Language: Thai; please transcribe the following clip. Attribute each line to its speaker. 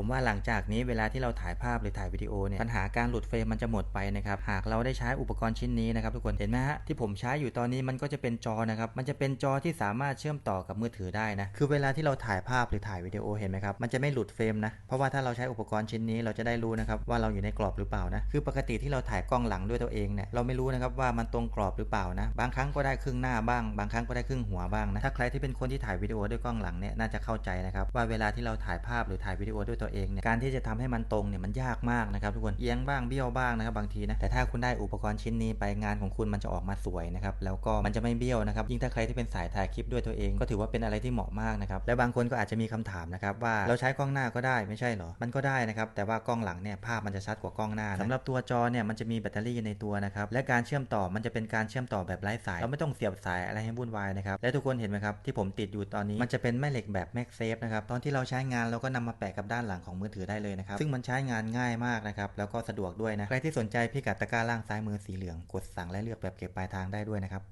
Speaker 1: ผมว่าหลังจากนี้เวลาที่เราถ่ายภาพหรือถ่ายวิดีโอเนี่ยปัญหาการหลุดเฟรมมันจะหมดไปนะครับหากเราได้ใช้อุปกรณ์ชิ้นนี้นะครับทุกคนเห็นไหมฮะที่ผมใช้อยู่ตอนนี้มันก็จะเป็นจอนะครับมันจะเป็นจอที่สามารถเชื่อมต่อกับมือถือได้นะคือเวลาที่เราถ่ายภาพหรือถ่ายวิดีโอเห็นไหมครับมันจะไม่หลุดเฟรมนะเพราะว่าถ้าเราใช้อุปกรณ์ชิ้นนี้เราจะได้รู้นะครับว่าเราอยู่ในกรอบหรือเปล่านะคือปกติที่เราถ่ายกล้องหลังด้วยตัวเองเนี่ยเราไม่รู้นะครับว่ามันตรงกรอบหรือเปล่านะบางครั้งก็ได้ครึ่งหน้าบ้าง บางครั้งก็ได้ครึ่งหัวบ้างนะถ้าใครที่เป็นคนที่ถ่ายวิดีโอด้วยกล้องหลังเนี่ยน่าจะเข้าใจนะครับว่าเวลาที่เราถ่ายภาพหรือถ่ายวิดีโอด้วยตัวเองเนี่ยการที่จะทำให้มันตรงเนี่ยมันยากมากนะครับทุกคนเอียงบ้างเบี้ยวบ้างนะครับบางทีนะแต่ถ้าคุณได้อุปกรณ์ชิ้นนี้ไปงานของคุณมันจะออกมาสวยนะครับแล้วก็มันจะไม่เบี้ยวนะครับยิ่งถ้าใครที่เป็นสายถ่ายคลิปด้วยตัวเอง ก็ถือว่าเป็นอะไรที่เหมาะมากนะครับและบางคนก็อาจจะมีคำถามนะครับว่าเราใช้กล้องหน้าก็ได้ไม่ใช่เหรอมันก็ได้นะครับแต่ว่ากล้องหลังเนี่ยภาพมันจะชัดกว่ากล้องหน้านะสำหรับตัวจอเนี่ยมันจะมีแบตเตอรี่ในตัวนะครับและการเชื่อมต่อมันจะเป็นการเชื่อมต่อแบบไร้สายเราไม่ต้องเสียบสายอะไรให้วุ่นวายนะครับและทุกคนเห็นไหมครับที่ผมติดอยู่ตอนนี้มันจะเป็นแม่เหล็กแบบ Max Safe นะครับตอนที่เราใช้งานเราก็นำมาแปะกับด้านหลังของมือถือได้เลยนะครับ ซึ่งมันใช้งานง่ายมากนะครับ แล้วก็สะดวกด้วยนะ ใครที่สนใจพิกัดตะกร้าล่างซ้ายมือสีเหลือง กดสั่งและเลือกแบบเก็บปลายทางได้ด้วยนะครับ